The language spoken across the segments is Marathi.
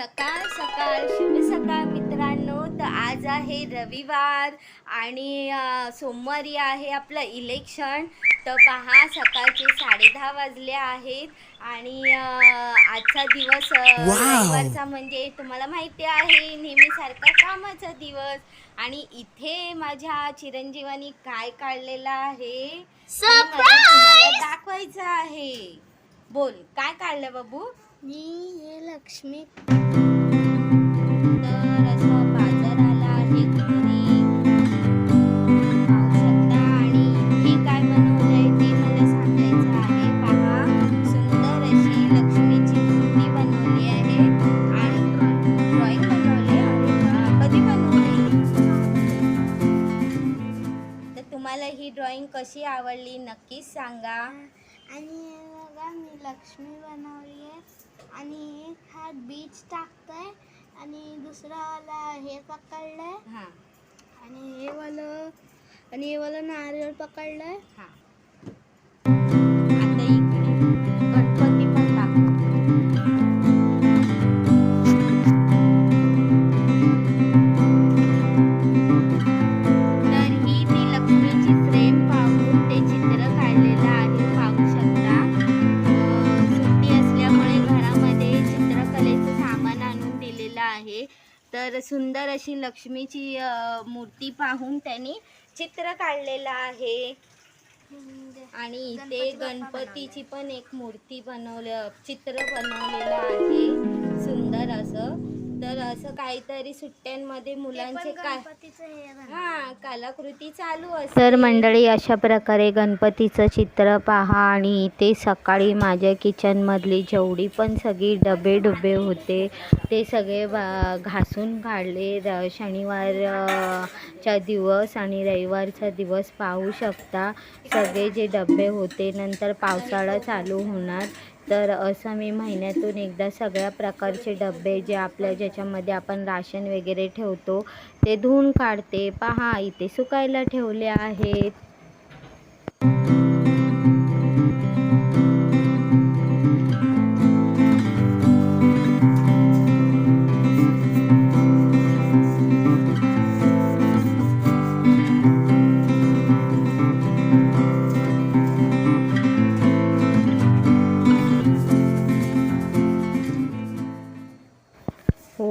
सकाळ सकाळ शुभ सकाळ मित्रांनो. तर आज आहे रविवार आणि सोमवारी आहे आपलं इलेक्शन. तर पहा सकाळचे साडेदहा वाजले आहेत आणि आजचा दिवस. रविवारचा म्हणजे तुम्हाला माहिती आहे नेहमीसारखा कामाचा दिवस. आणि इथे माझ्या चिरंजीवानी काय काढलेलं आहे? तुम्हाला दाखवायचं आहे. बोल काय काढलं बाबू? मी हे लक्ष्मी. तर असं बाजार आला आहे शकता आणि हे काय बनवलंय ते मला सांगायचं आहे. पहा सुंदर अशी लक्ष्मीची मूर्ती बनवली आहे. आणि ड्रॉइंग बनवली अरे कधी बनवली? तर तुम्हाला ही ड्रॉइंग कशी आवडली नक्कीच सांगा. आणि हे बघा मी लक्ष्मी बनवली आहे. आणि हा बीच टाकतोय आणि दुसरा वाला हे पकडलंय. हां. आणि हे वालं आणि हे वालं नारळ पकडलंय. हां. सुंदर अशी लक्ष्मीची मूर्ती पाहून त्यांनी चित्र काढलेलं आहे. आणि इथे गणपतीची पण एक मूर्ती बनवलं चित्र बनवलेलं आहे. असं काहीतरी सुट्ट्यांमध्ये मुलांचे काय गणपतीचं हे. हा कलाकृती चालू असते. तर मंडळी अशा प्रकारे गणपतीचं चित्र पहा आणि इथे सकाळी माझ्या किचनमधली जेवढी पण सगळी डबे डुबे होते ते सगळे घासून काढले. र शनिवार अ, चा दिवस आणि रविवारचा दिवस पाहू शकता. सगळे जे डबे होते नंतर पावसाळा चालू होणार. तर असं मी महिन्यातून एकदा सगळ्या प्रकारचे डबे जे आपल्या ज्याच्यामध्ये आपण राशन वगैरे ठेवतो ते धुवून काढते. पहा इथे सुकायला ठेवले आहेत.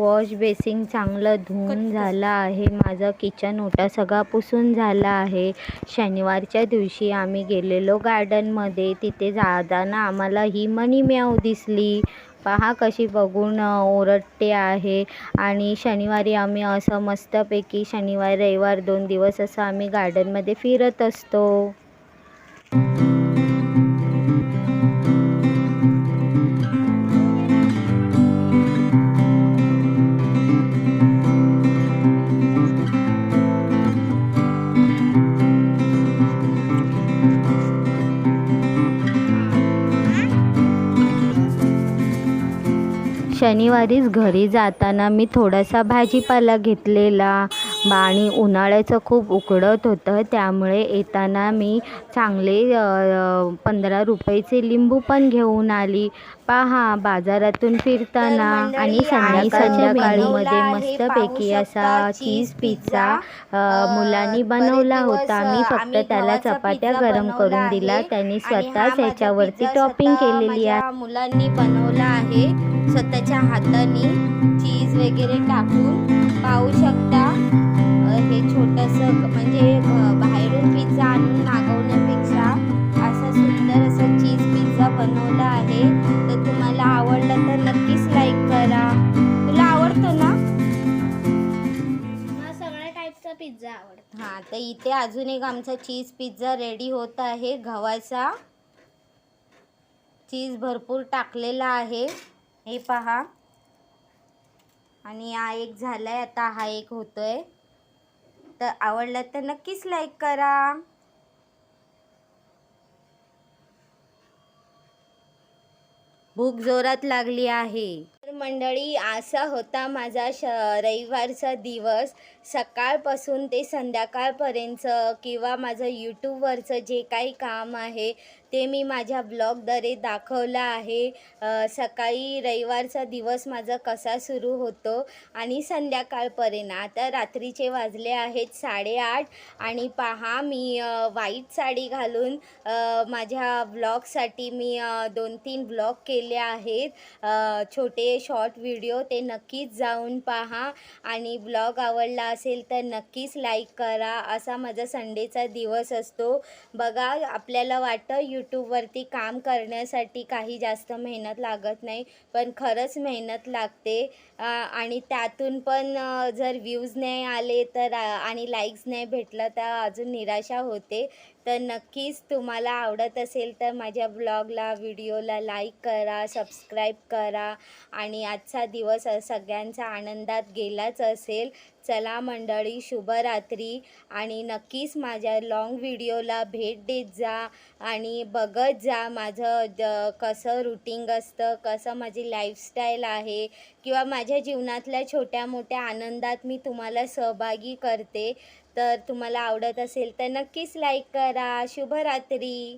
वॉश बेसिंग चांगलं धुवून झालं आहे. माझं किचन ओटा सगळा पुसून झाला आहे. शनिवारच्या दिवशी आम्ही गेलेलो गार्डनमध्ये. तिथे जाताना आम्हाला ही मनी म्याव दिसली. पहा कशी बघून ओरडते आहे. आणि शनिवारी आम्ही असं मस्तपैकी शनिवार रविवार दोन दिवस असं आम्ही गार्डनमध्ये फिरत असतो. शनिवारीच घरी जाताना मी थोडासा भाजीपाला घेतलेला. आणि उन्हाळ्याचं खूप उकडत होतं. त्यामुळे येताना मी चांगले पंधरा रुपयाचे लिंबू पण घेऊन आली. पहा बाजारातून फिरताना आणि आज संध्याकाळच्या संध्याकाळी मेनूला मध्ये आहे, मस्तपैकी असा चीज पिझ्झा मुलांनी बनवला होता मी फक्त त्याला चपात्या गरम करून दिला. त्यांनी स्वतःच ह्याच्यावरती टॉपिंग केलेली आहे. मुलांनी बनवला आहे. स्वतःच्या हाताने चीज वगैरे टाकून पाहू शकता. हे छोटंसं म्हणजे बाहेरून पिझ्झा आणून मागवण्यापेक्षा असा सुंदर असा चीज पिझ्झा बनवला आहे. तर तुम्हाला आवडलं तर नक्कीच लाईक करा. तुला आवडतो ना? सगळ्या टाईपचा पिझ्झा आवडतो. हां तर इथे अजून एक आमचा चीज पिझ्झा रेडी होत आहे. गव्हाचा चीज भरपूर टाकलेला आहे. हे पहा. आणि हा एक झालाय आता हा एक होतोय. तर आवडला तर नक्कीच लाईक करा. भूक जोरात लागली आहे. तर मंडळी असा होता माझा श रविवारचा दिवस. सकाळपासून ते संध्याकाळपर्यंत किंवा माझं यूट्यूबवरचं जे काही काम आहे ते मी माझ्या ब्लॉगद्वारे दाखवलं आहे. सकाळी रविवारचा दिवस माझा कसा सुरू होतो आणि संध्याकाळपर्यंत. आता रात्रीचे वाजले आहेत साडेआठ आणि पहा मी वाईट व्हाईट साडी घालून माझ्या ब्लॉगसाठी मी दोन तीन ब्लॉग केले आहेत. छोटे शॉर्ट व्हिडिओ ते नक्कीच जाऊन पहा. आणि ब्लॉग आवडला असेल तर नक्कीच लाईक करा. असा माझा संडेचा दिवस असतो. बघा आपल्याला वाटतं यूट्यूबवरती काम करण्यासाठी काही जास्त मेहनत लागत नाही पण खरंच मेहनत लागते. आणि त्यातून पण जर व्ह्यूज नाही आले तर आणि लाईक्स नाही भेटलं तर अजून निराशा होते. तर नक्कीच तुम्हाला आवडत असेल तर माझ्या ब्लॉगला व्हिडिओला लाईक करा सबस्क्राईब करा. आणि आजचा दिवस सगळ्यांचा आनंदात गेलाच असेल. चला मंडळी शुभरात्री. आणि नक्कीच माझ्या लाँग व्हिडिओला भेट देत जा. आणि बघत जा माझं ज कसं रुटींग असतं कसं माझी लाईफस्टाईल आहे किंवा माझ्या जीवनातल्या छोट्या मोठ्या आनंदात मी तुम्हाला सहभागी करते. तर तुम्हाला आवडत असेल तर नक्कीच लाईक करा. शुभरात्री.